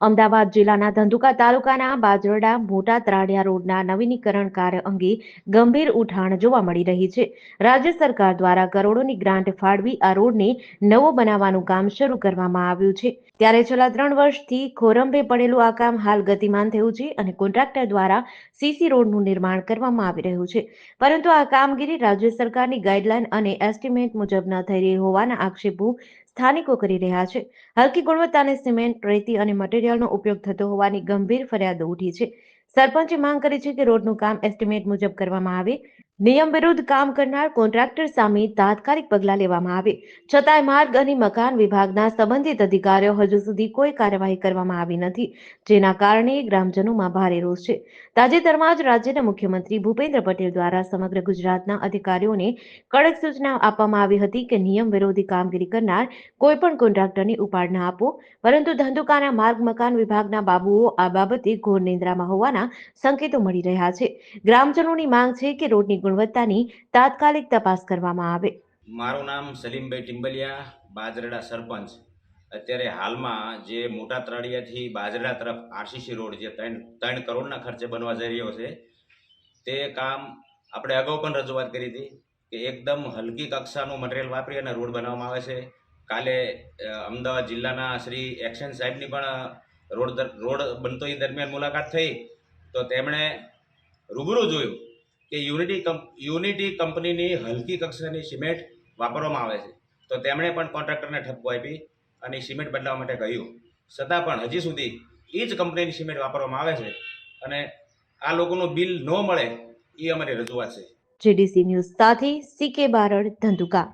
અમદાવાદ જિલ્લાના ધંધુકા તાલુકાના બાજરડા મોટા ત્રાડિયા રોડના નવીનીકરણ કાર્ય અંગે ગંભીર ઉઠાણ જોવા મળી રહી છે. રાજ્ય સરકાર દ્વારા કરોડોની ગ્રાન્ટ ફાળવી આ રોડને નવો બનાવવાનું કામ શરૂ કરવામાં આવ્યું છે. ત્યારે છેલ્લા ત્રણ વર્ષથી ખોરંભે પડેલું આ કામ હાલ ગતિમાન થયું છે અને કોન્ટ્રાક્ટર દ્વારા સીસી રોડનું નિર્માણ કરવામાં આવી રહ્યું છે. પરંતુ આ કામગીરી રાજ્ય સરકારની ગાઈડલાઈન અને એસ્ટિમેટ મુજબ ન થઈ રહી હોવાના આક્ષેપો સ્થાનિકો કરી રહ્યા છે. હલકી ગુણવત્તાની સિમેન્ટ, રેતી અને મટીરીયલનો ઉપયોગ થતો હોવાની ગંભીર ફરિયાદો ઉઠી છે. સરપંચે માંગ કરી છે કે રોડનું કામ એસ્ટિમેટ મુજબ કરવામાં આવે. નિયમ વિરુદ્ધ કામ કરનાર કોન્ટ્રાક્ટર સામે તાત્કાલિક પગલાં લેવામાં આવે. છતાંય માર્ગ અને મકાન વિભાગના સંબંધિત અધિકારીઓ હજુ સુધી કોઈ કાર્યવાહી કરવામાં આવી નથી, જેના કારણે ગ્રામજનોમાં ભારે રોષ છે. તાજેતરમાં જ રાજ્યના મુખ્યમંત્રી ભૂપેન્દ્ર પટેલ દ્વારા સમગ્ર ગુજરાતના અધિકારીઓને કડક સૂચના આપવામાં આવી હતી કે નિયમ વિરોધી કામગીરી કરનાર કોઈ પણ કોન્ટ્રાક્ટરને ઉપાડ ના આપો, પરંતુ ધંધુકાના માર્ગ, મકાન વિભાગના બાબુઓ આ બાબતે ઘોર નિંદ્રામાં હોવાના સંકેતો મળી રહ્યા છે. ગ્રામજનોની માંગ છે કે રોડની ગુણવત્તાની તાત્કાલિક તપાસ કરવામાં આવે. મારું નામ સલીમભાઈ ટિંબલિયા, બાજરડા સરપંચ. અત્યારે હાલમાં જે મોટા તળિયાથી બાજરડા તરફ આરસીસી રોડ જે ત્રણ ત્રણ કરોડના ખર્ચે બનવા જઈ રહ્યો છે, તે કામ આપણે અગાઉ પણ રજૂઆત કરી હતી કે એકદમ હલકી કક્ષાનું મટીરિયલ વાપરી અને રોડ બનાવવામાં આવે છે. કાલે અમદાવાદ જિલ્લાના શ્રી એક્શન સાહેબની પણ રોડ રોડ બનતો એ દરમિયાન મુલાકાત થઈ. તો તેમણે રૂબરૂ જોયું કે યુનિટી યુનિટી કંપનીની હલકી કક્ષાની સિમેન્ટ વાપરવામાં આવે છે. તો તેમણે પણ કોન્ટ્રાક્ટરને ઠપકો આપી અને સિમેન્ટ બદલાવવા માટે કહ્યું. છતાં પણ હજી સુધી એ જ કંપનીની સિમેન્ટ વાપરવામાં આવે છે અને આ લોકોનું બિલ ન મળે એ અમારી રજૂઆત છે. જીડીસી ન્યૂઝ સાથે સીકે બારડ ધંધુકા.